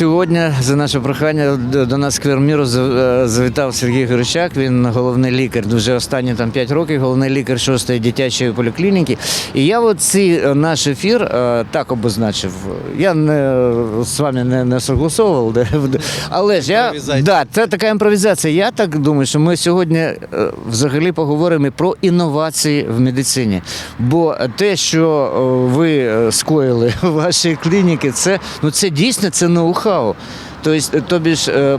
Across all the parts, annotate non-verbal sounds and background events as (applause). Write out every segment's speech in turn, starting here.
to Сьогодні за наше прохання до нас Кверміру завітав Сергій Горичак. Він головний лікар дуже останні там 5 років, головний лікар 6-ї дитячої поліклініки. І я цей е, наш ефір е, так обозначив. Я не з вами не, не согласовував, але ж я да, це така імпровізація. Я так думаю, що ми сьогодні е, взагалі поговоримо про інновації в медицині. Бо те, що е, ви е, скоїли в вашій клініці, це ну це дійсно це ноу-хау. Тобто, тобі ж. е,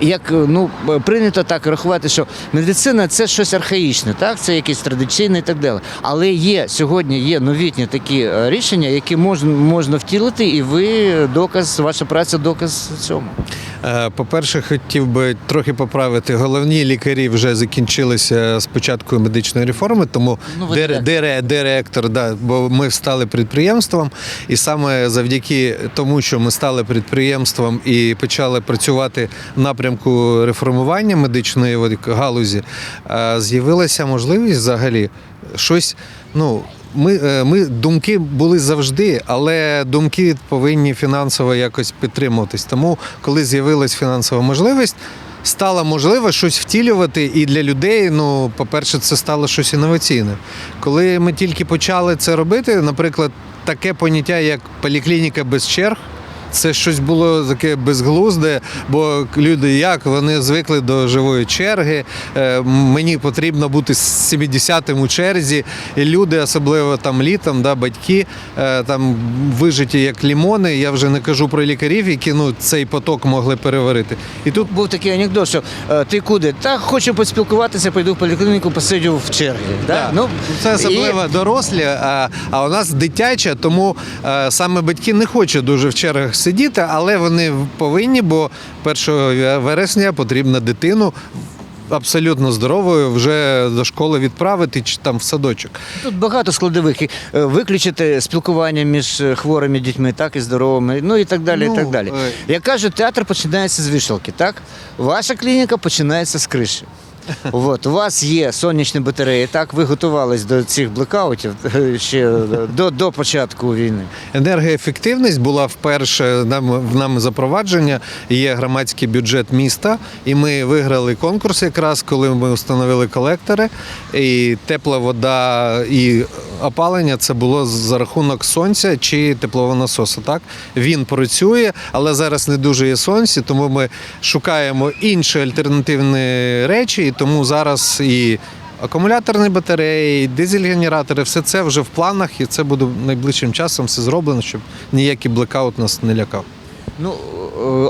Як е, ну е, прийнято так рахувати, що медицина це щось архаїчне, так це якесь традиційне і так далі. Але є сьогодні є новітні такі е, рішення, які можна можна втілити, і ви доказ, ваша праця доказ цьому. Е, По-перше, хотів би трохи поправити. Головні лікарі вже закінчилися з початку медичної реформи, тому Ну, ви дир- директор. да, бо ми стали підприємством, і саме завдяки тому, що ми стали підприємством і почали працювати в напрямку реформування медичної галузі, е, з'явилася можливість взагалі щось. Ну, ми, е, ми думки були завжди, але думки повинні фінансово якось підтримуватись. Тому, коли з'явилась фінансова можливість, стало можливо щось втілювати і для людей. Ну, по-перше, це стало щось інноваційне. Коли ми тільки почали це робити, наприклад, таке поняття, як поліклініка без черг. Це щось було таке безглузде, бо люди як вони звикли до живої черги. Е, Мені потрібно бути з 70-м у черзі. І люди, особливо там літом, да, батьки е, там вижиті як лімони. Я вже не кажу про лікарів, які ну цей поток могли переварити. І тут Був такий анекдот, що е, ти куди? Та хочу поспілкуватися, пойду в поліклініку, посидю в черзі. Да? Да. Ну, Це і- особливо дорослі, а, а у нас дитяча, тому саме батьки не хочуть дуже в чергах сидіти, але вони повинні, бо 1 вересня потрібно дитину абсолютно здоровою вже до школи відправити чи там в садочок. Тут багато складових. Е, Виключити спілкування між е, хворими дітьми, так і здоровими, ну і так далі. Ну, і так далі. е, Я кажу, театр починається з вішалки, так? Ваша клініка починається з криші. От, у вас є сонячні батареї, так? Ви готувались до цих блекаутів е, ще е, до, до початку війни. Енергоефективність була вперше нам в нами запровадження. Є громадський бюджет міста, і ми виграли конкурс, якраз коли ми встановили колектори. І тепла вода і опалення це було за рахунок сонця чи теплового насосу. Так він працює, але зараз не дуже є сонці, тому ми шукаємо інші альтернативні речі, тому зараз і. Акумуляторні батареї, і дизель-генератори, все це вже в планах, і це буде найближчим часом все зроблено, щоб ніякий блекаут нас не лякав. Ну,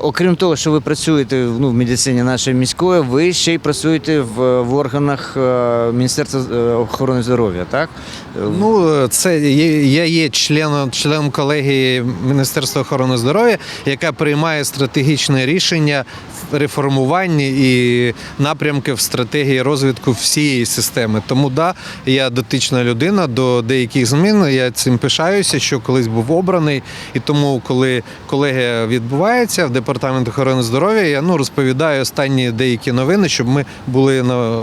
окрім того, що ви працюєте ну, в медицині нашої міської, ви ще й працюєте в, в органах е, Міністерства е, охорони здоров'я, так? Е, Ну, це є, я є членом, членом колегії Міністерства охорони здоров'я, яка приймає стратегічне рішення в реформуванні і напрямки в стратегії розвитку всієї системи. Тому да, я дотична людина до деяких змін. Я цим пишаюся, що колись був обраний. І тому, коли колегія відбувається в департамент охорони здоров'я, я ну розповідаю останні деякі новини, щоб ми були на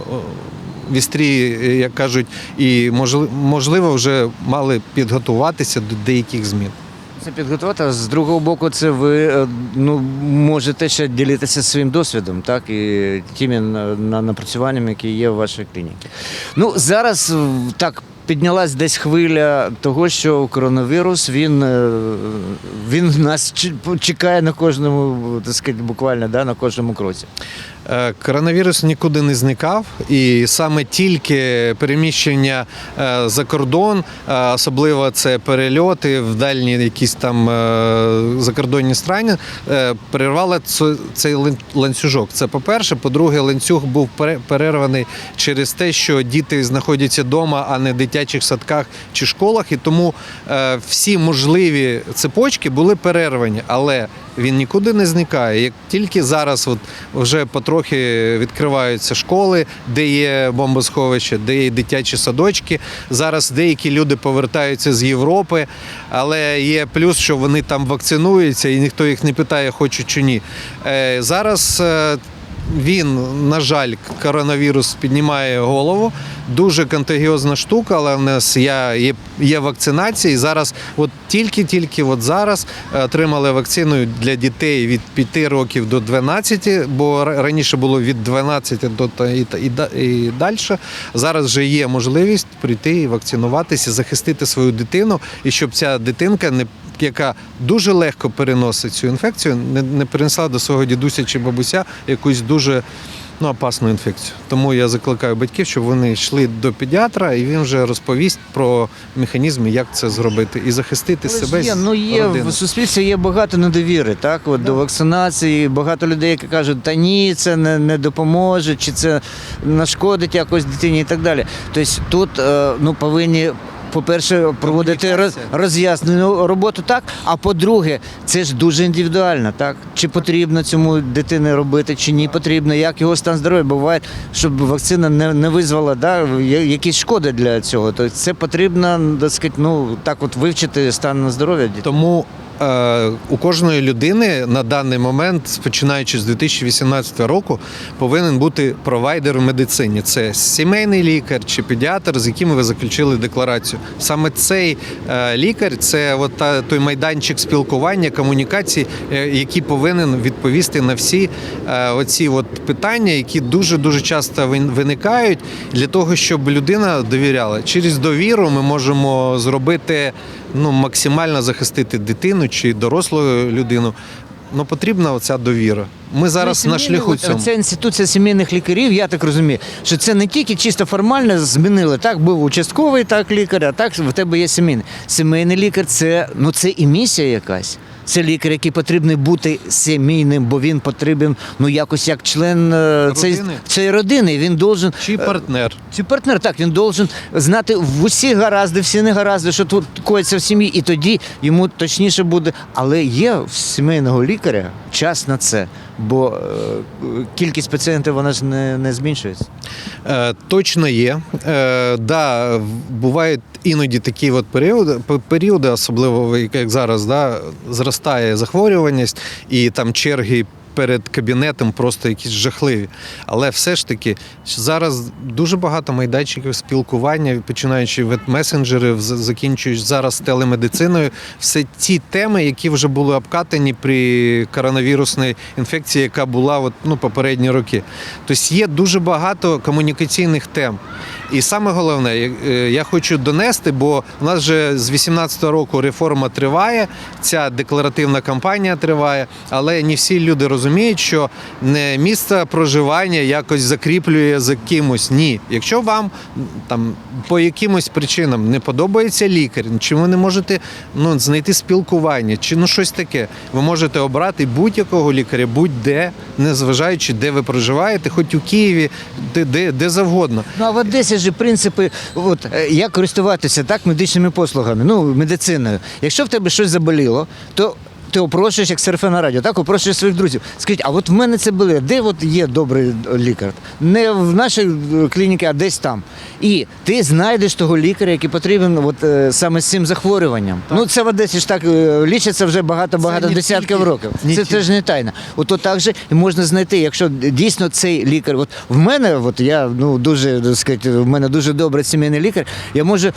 вістрі, як кажуть, і можливо вже мали підготуватися до деяких змін. Це підготувати, з другого боку, це ви е, ну, можете ще ділитися своїм досвідом, так, і тими на- на- напрацюваннями, які є в вашій клініці. Ну, зараз е, так. Піднялась десь хвиля того, що коронавірус він, е, він нас чекає на кожному, так сказати, буквально да, на кожному кроці. Е, Коронавірус нікуди не зникав, і саме тільки переміщення е, за кордон, е, особливо це перельоти в дальні якісь там закордонні страни, перервало цей ланцюжок. Це по-перше. По-друге, ланцюг був перерваний через те, що діти знаходяться вдома, а не в дитячих садках чи школах, і тому всі можливі цепочки були перервані, але він нікуди не зникає. Як тільки зараз от вже потрохи відкриваються школи, де є бомбосховище, де є дитячі садочки. Зараз деякі люди повертаються з Європи, але є плюс, що вони там вакцинуються, і ніхто їх не питає, хочуть чи ні. Е, Зараз. е, він, на жаль, коронавірус піднімає голову. Дуже контагіозна штука, але в нас є, є, вакцинація. І зараз, от тільки-тільки от зараз е, отримали вакцину для дітей від 5 років до 12, бо раніше було від 12 до та- і, і, і далі. Зараз вже є можливість прийти і вакцинуватися, захистити свою дитину, і щоб ця дитинка не яка дуже легко переносить цю інфекцію, не, не перенесла до свого дідуся чи бабуся якусь дуже ну, опасну інфекцію. Тому я закликаю батьків, щоб вони йшли до педіатра, і він вже розповість про механізми, як це зробити, і захистити Але себе. є, ну є родини. в суспільстві є багато недовіри, так от до вакцинації. Багато людей, які кажуть, та ні, це не, не допоможе, чи це нашкодить якось дитині і так далі. Тобто тут е, ну повинні. По-перше, проводити роз, роз'яснену роботу, так. А по-друге, це ж дуже індивідуально, так? Чи потрібно цьому дитини робити, чи ні потрібно, як його стан здоров'я буває, щоб вакцина не, не визвала да, якісь шкоди для цього. Тобто це потрібно, так сказати, ну так от вивчити стан здоров'я дітей. Тому у кожної людини на даний момент, починаючи з 2018 року, повинен бути провайдер у медицині. Це сімейний лікар чи педіатр, з яким ви заключили декларацію. Саме цей е, лікар це от той майданчик спілкування, комунікації, е, який повинен відповісти на всі е, оці от питання, які дуже дуже часто вин- виникають для того, щоб людина довіряла. Через довіру ми можемо зробити ну, максимально захистити дитину чи дорослу людину. Ну, потрібна оця довіра. Ми зараз на шляху цьому. Ця інституція сімейних лікарів, я так розумію, що це не тільки чисто формально змінили. Так, був участковий так лікар, а так в тебе є сімейний. Сімейний лікар це, ну, це і місія якась. Це лікар, який потрібний бути сімейним, бо він потрібен ну якось як член е, цей- Родини. цієї родини. Він должен Чи партнер. Чи партнер, так, він должен знати в усі гаразди, всі негаразди, що тут коїться в сім'ї, і тоді йому точніше буде. Але є в сімейного лікаря час на це, бо е, кількість пацієнтів вона ж не, не зменшується. Е, точно є. Е, да, бувають іноді такі от періоди, періоди, особливо як зараз, да, зростає захворюваність і там черги. Перед кабінетом просто якісь жахливі. Але все ж таки зараз дуже багато майданчиків спілкування, починаючи від месенджерів, закінчуючи зараз телемедициною. Все ті теми, які вже були обкатані при коронавірусній інфекції, яка була от, ну, попередні роки. Тобто є дуже багато комунікаційних тем. І саме головне, я- е, я хочу донести, бо у нас вже з 18-го року реформа триває, ця декларативна кампанія триває, але не всі люди розуміють, що не місце проживання якось закріплює за кимось. Ні. Якщо вам там по якимось причинам не подобається лікар, чи ви не можете ну, знайти спілкування, чи ну щось таке, ви можете обрати будь-якого лікаря, будь-де, незважаючи, де ви проживаєте, хоч у Києві, де, де, де завгодно. Ну а в Одесі ж принципи, от е, як користуватися так медичними послугами, ну медициною. Якщо в тебе щось заболіло, то ти опрошуєш як серфе на радіо, так опрошуєш своїх друзів. Скажіть, а от в мене це болить, де от є добрий лікар? Не в нашій е, клініці, а десь там. І ти знайдеш того лікаря, який потрібен от, е, саме з цим захворюванням. Ну це в Одесі ж так е, лічиться вже багато-багато десятків тільки- років. не Це теж не тайна. Ото так же можна знайти, якщо дійсно цей лікар. От в мене, от я ну дуже так сказати, в мене дуже добрий сімейний лікар. Я можу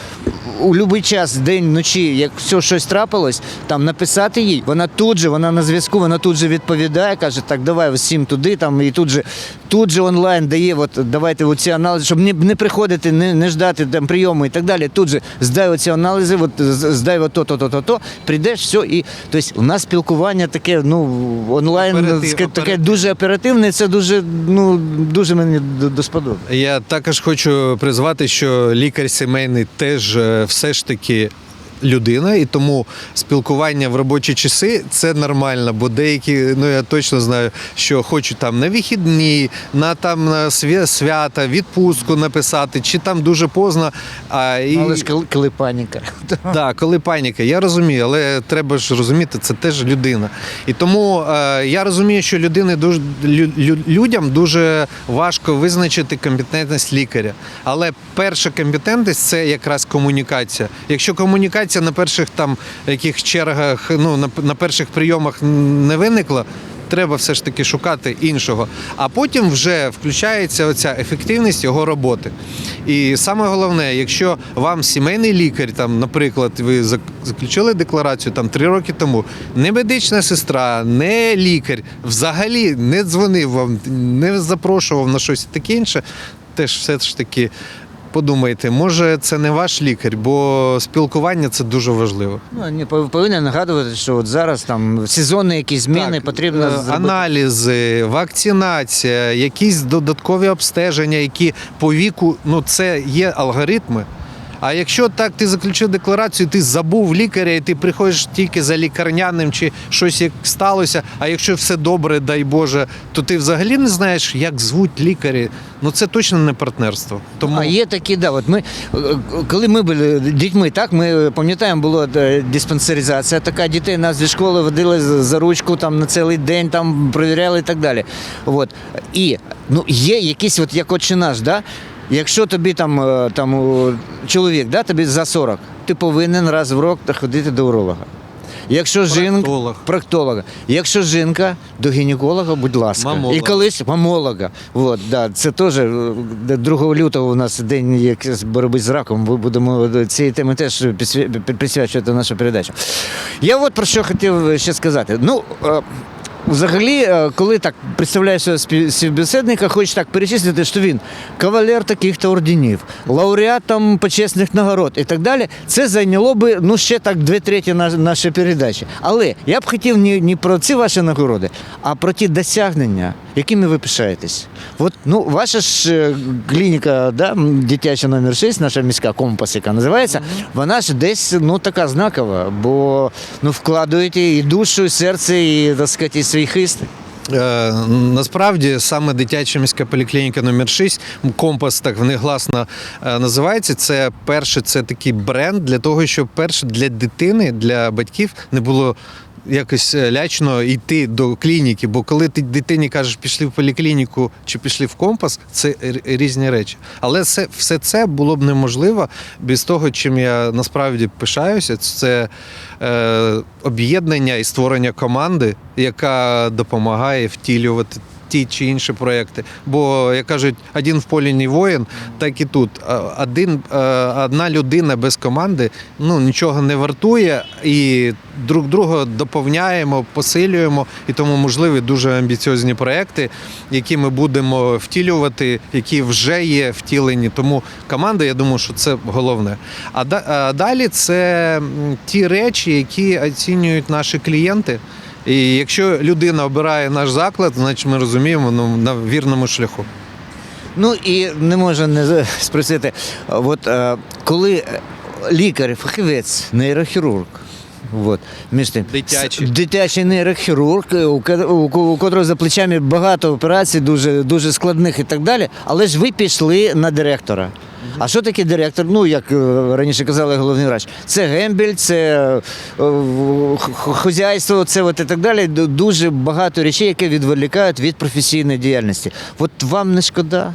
у будь-який час, день, вночі, як все щось трапилось, там написати їй. Вона тут же, вона на зв'язку, вона тут же відповідає, каже, так, давай всім туди, там і тут же, тут же онлайн дає. От давайте оці аналізи, щоб не, не приходити, не, не ждати там прийому і так далі. Тут же здай оці аналізи, от здай от то, то, то, то, то, прийдеш, все. І тобто у нас спілкування таке, ну онлайн, Оператив- таке, оператив. дуже оперативне. Це дуже, ну дуже мені до, до сподоби. Я також хочу призвати, що лікар сімейний теж е, все ж таки. Людина, і тому спілкування в робочі часи це нормально, бо деякі, ну я точно знаю, що хочуть там на вихідні, на там на свята, відпустку написати, чи там дуже поздно. А, і... Але ж коли, коли паніка. (laughs) Так, коли паніка, я розумію, але треба ж розуміти, це теж людина. І тому е, я розумію, що людини дуже лю- лю- людям дуже важко визначити компетентність лікаря. Але перша компетентність це якраз комунікація. Якщо комунікація на перших там яких чергах, ну на, на перших прийомах не виникла. треба все ж таки шукати іншого. А потім вже включається оця ефективність його роботи. І саме головне, якщо вам сімейний лікар, там, наприклад, ви заключили декларацію там три роки тому, не медична сестра, не лікар, взагалі не дзвонив вам, не запрошував на щось таке інше, теж все ж таки. Подумайте, може, це не ваш лікар, бо спілкування це дуже важливо. Ну, не пов- повинен нагадувати, що от зараз там сезонні якісь зміни Так, потрібно е, зробити. аналізи, вакцинація, якісь додаткові обстеження, які по віку, ну це є алгоритми. А якщо так ти заключив декларацію, ти забув лікаря, і ти приходиш тільки за лікарняним чи щось як сталося. А якщо все добре, дай Боже, то ти взагалі не знаєш, як звуть лікарі. Ну це точно не партнерство. Тому А є такі, да. От ми, коли ми були дітьми, так ми пам'ятаємо, була е, диспансеризація. Така дітей нас зі школи водили за ручку там на цілий день, там провіряли і так далі. От. І ну, є якісь, от як отче наш, да? Якщо тобі там, е, там чоловік, да, тобі за 40, ти повинен раз в рік ходити до уролога. Якщо жінка проктолога. Якщо жінка, до гінеколога, будь ласка. Мамолога. І колись мамолога. От, да, це теж е, 2 лютого у нас день якраз боротьби з раком. Ми будемо цієї теми теж присвячувати нашу передачу. Я от про що хотів ще сказати. Ну, е, Взагалі, е, коли так представляєш співбесідника, хочеш так перечислити, що він кавалер таких-то орденів, лауреат там почесних нагород і так далі, це зайняло би ну ще так дві треті нашої передачі. Але я б хотів не, не про ці ваші нагороди, а про ті досягнення, якими ви пишаєтесь. От ну ваша ж е, клініка, да, дитяча номер 6, наша міська компас, яка називається, вона ж десь ну така знакова, бо ну вкладуєте і душу, і серце, і так сказати, свій хист. Е, Насправді саме дитяча міська поліклініка номер 6 компас так внегласно е, називається. Це перше, це такий бренд для того, щоб перше для дитини, для батьків не було. Якось е, лячно йти до клініки, бо коли ти дитині кажеш, пішли в поліклініку чи пішли в компас, це різні речі. Але все, все це було б неможливо без того, чим я насправді пишаюся. Це е, об'єднання і створення команди, яка допомагає втілювати. Ті чи інші проекти. Бо, як кажуть, один в полі не воїн, так і тут. Один, одна людина без команди ну, нічого не вартує, і друг друга доповняємо, посилюємо. І тому можливі дуже амбіціозні проекти, які ми будемо втілювати, які вже є втілені. Тому команда, я думаю, що це головне. А далі це ті речі, які оцінюють наші клієнти. І якщо людина обирає наш заклад, значить ми розуміємо ну, на вірному шляху. Ну і не можу не спросити, от е, коли лікар, фахівець, нейрохірург. От, між тим, Дитячий. дитячий нейрохірург, е, у, котрого за плечами багато операцій, дуже, дуже складних і так далі. Але ж ви пішли на директора. А що таке директор? Ну, як е, раніше казали головний врач, це гембель, це е, хозяйство, це от і так далі. Ду- Дуже багато речей, які відволікають від професійної діяльності. От вам не шкода?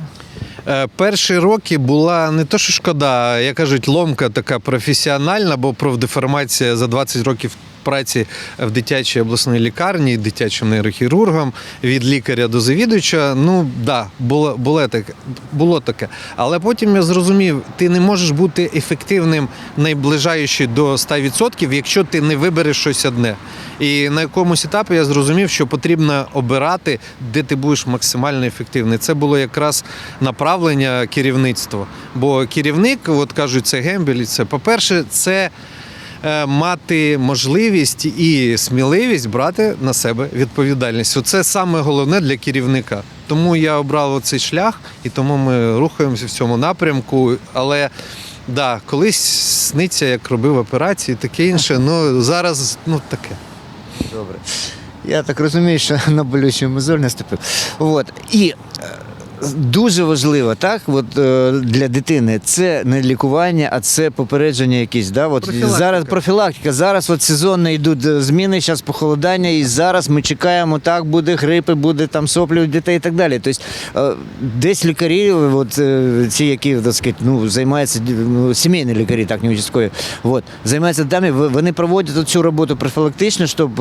Е, Перші роки була не то, що шкода, як кажуть, ломка така професіональна, бо профдеформація за 20 років праці в дитячій обласній лікарні, дитячим нейрохірургом, від лікаря до завідувача. Ну да, було, було, таке, було таке. Але потім я зрозумів, ти не можеш бути ефективним найближаючи до 100%, якщо ти не вибереш щось одне. І на якомусь етапі я зрозумів, що потрібно обирати, де ти будеш максимально ефективний. Це було якраз направлення керівництва. Бо керівник, от кажуть, це гембель, це по-перше, це. Е, Мати можливість і сміливість брати на себе відповідальність. Це саме головне для керівника. Тому я обрав цей шлях, і тому ми рухаємося в цьому напрямку. Але да, колись сниться, як робив операції, таке інше. Ну зараз ну таке. Добре. Я так розумію, що на болючу мозоль наступив. От. І е, дуже важливо, так, от, е, для дитини це не лікування, а це попередження якісь. Да? От Профілактика. зараз профілактика. Зараз от сезонно йдуть е, зміни, зараз похолодання, і зараз ми чекаємо, так, буде грипи, буде там соплі у дітей і так далі. Тобто е, десь лікарі, от, е, ці, які так сказати, ну, займаються ну, сімейні лікарі, так, не участкові, от, займаються дами, вони проводять цю роботу профілактично, щоб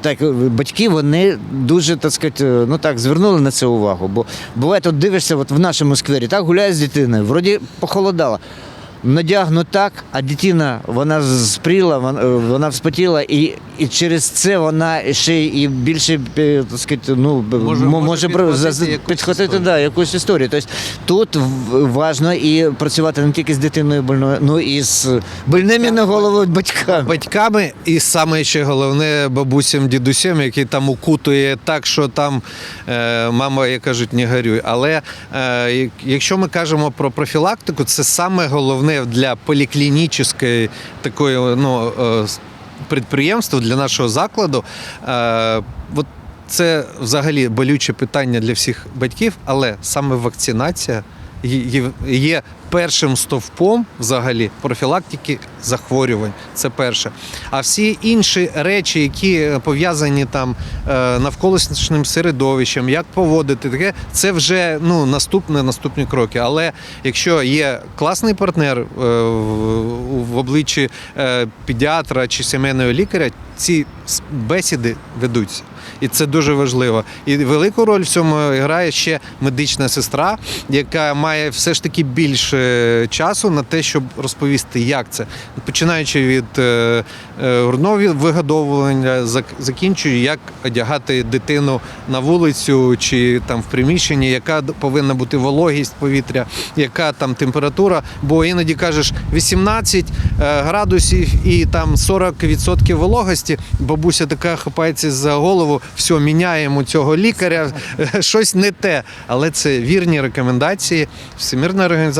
так, батьки вони дуже так сказати, ну так, звернули на це увагу. Бо буває, от дивишся от в нашому сквері, так гуляє з дитиною, вроді похолодало. Надягну так, а дитина вона спріла, вона, е, вона вспотіла, і, і через це вона ще і більше е, так сказати, ну, Може- може підхватити підхватити історію. да, якусь історію. Тобто тут важно і працювати не тільки з дитиною больною, ну і з больними на голову батьками. батьками, і саме ще головне бабусям, дідусям, які там укутує так, що там е, мама, як кажуть, не горюй. Але е, якщо ми кажемо про профілактику, це саме головне для поліклінічної такої ну, е, підприємства, для нашого закладу. Е, от це взагалі болюче питання для всіх батьків, але саме вакцинація є першим стовпом взагалі профілактики захворювань. Це перше. А всі інші речі, які пов'язані там е, навколишнім середовищем, як поводити, таке це вже ну наступне наступні кроки. Але якщо є класний партнер е, в обличчі е, педіатра чи сімейного лікаря, ці бесіди ведуться. І це дуже важливо. І велику роль в цьому грає ще медична сестра, яка має все ж таки більше часу на те, щоб розповісти, як це. Починаючи від е, е, грудного вигодовування, зак- закінчуючи, як одягати дитину на вулицю чи там в приміщенні, яка повинна бути вологість повітря, яка там температура. Бо іноді кажеш 18 е, градусів і там 40% вологості. Бабуся така хапається за голову, все, міняємо цього лікаря, щось не те. Але це вірні рекомендації Всемирної організації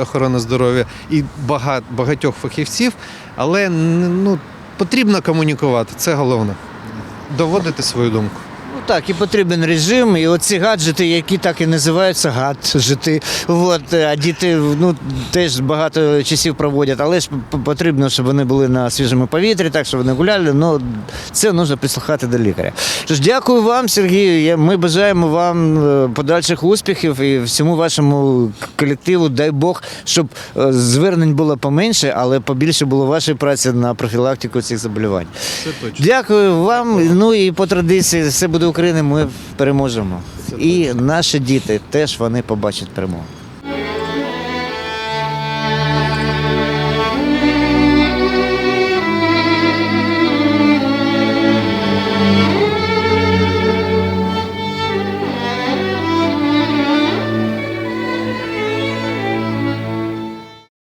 охорони здоров'я і бага- багатьох фахівців. Але ну, потрібно комунікувати, це головне. Доводити свою думку. Так, і потрібен режим, і оці гаджети, які так і називаються гаджети. От, а діти ну, теж багато часів проводять, але ж потрібно, щоб вони були на свіжому повітрі, так, щоб вони гуляли. Ну, це потрібно прислухати до лікаря. Тож дякую вам, Сергію. Ми бажаємо вам е, подальших успіхів і всьому вашому колективу. Дай Бог, щоб е, звернень було поменше, але побільше було вашої праці на профілактику цих заболівань. Це точно. Дякую вам. Ну і по традиції, все буде Україна, ми переможемо. І наші діти теж вони побачать перемогу.